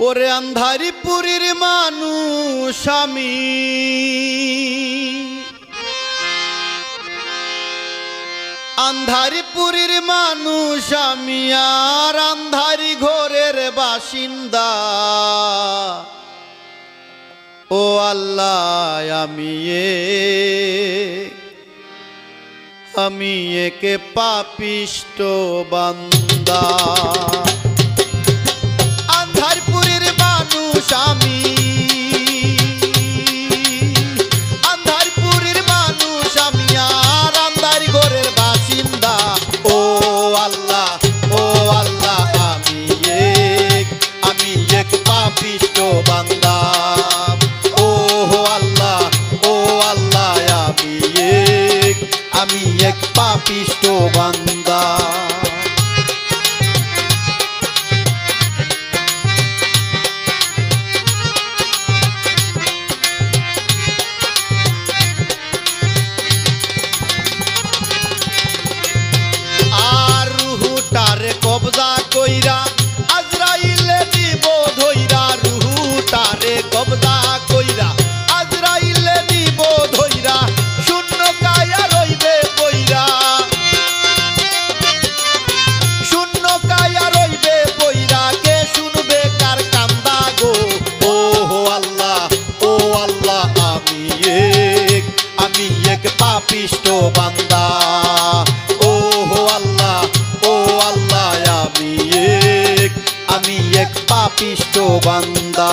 ওরে আন্ধারি পুরীর মানুষ আমি। আন্ধারি পুরীর মানুষ আমি আর আন্ধারি ঘরের বাসিন্দা। ও আল্লাহ, আমি এ, আমি একে পাপিষ্ট বান্দা। পাপিষ্ট বান্দা। ও হো আল্লাহ ও আল্লাহ আমি এক আমি এক পাপিষ্ট বান্দা।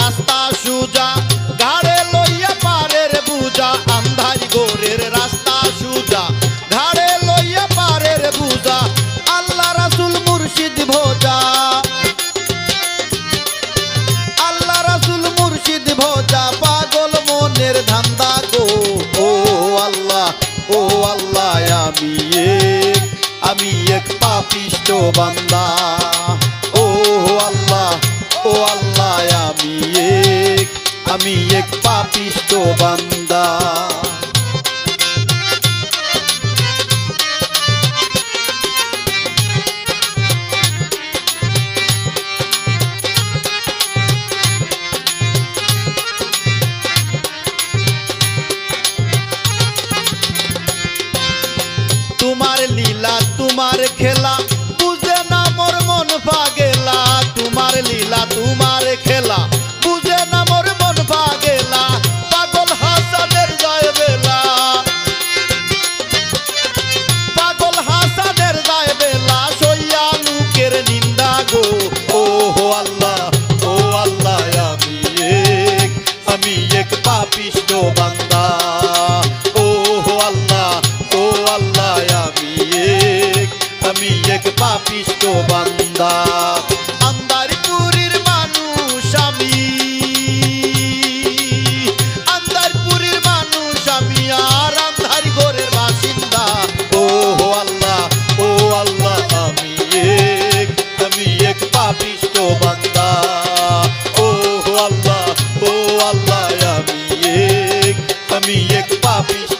রাস্তা সুজা ঘাড়ে লইয়া পারের বুজা আন্ধার গোরের রাস্তা সুজা। ঘাড়ে লইয়া পারের বুজা আল্লাহ রাসুল মুর্শিদ ভোজা। আল্লাহ রাসুল মুর্শিদ ভোজা, পাগল মনের ধান্দা গো। ও আল্লাহ ও আল্লাহ, আমি এক আমি এক পাপিষ্ট বান্দা। ও আল্লাহ ও আল্লাহ। আমি এক পাপিষ্ট বান্দা। তোমার লীলা তোমার খেলা পাপিষ্ট বান্দা। ও হো আল্লাহ ও আল্লাহ আমি এক আমি এক পাপিষ্ট বান্দা। মানুষ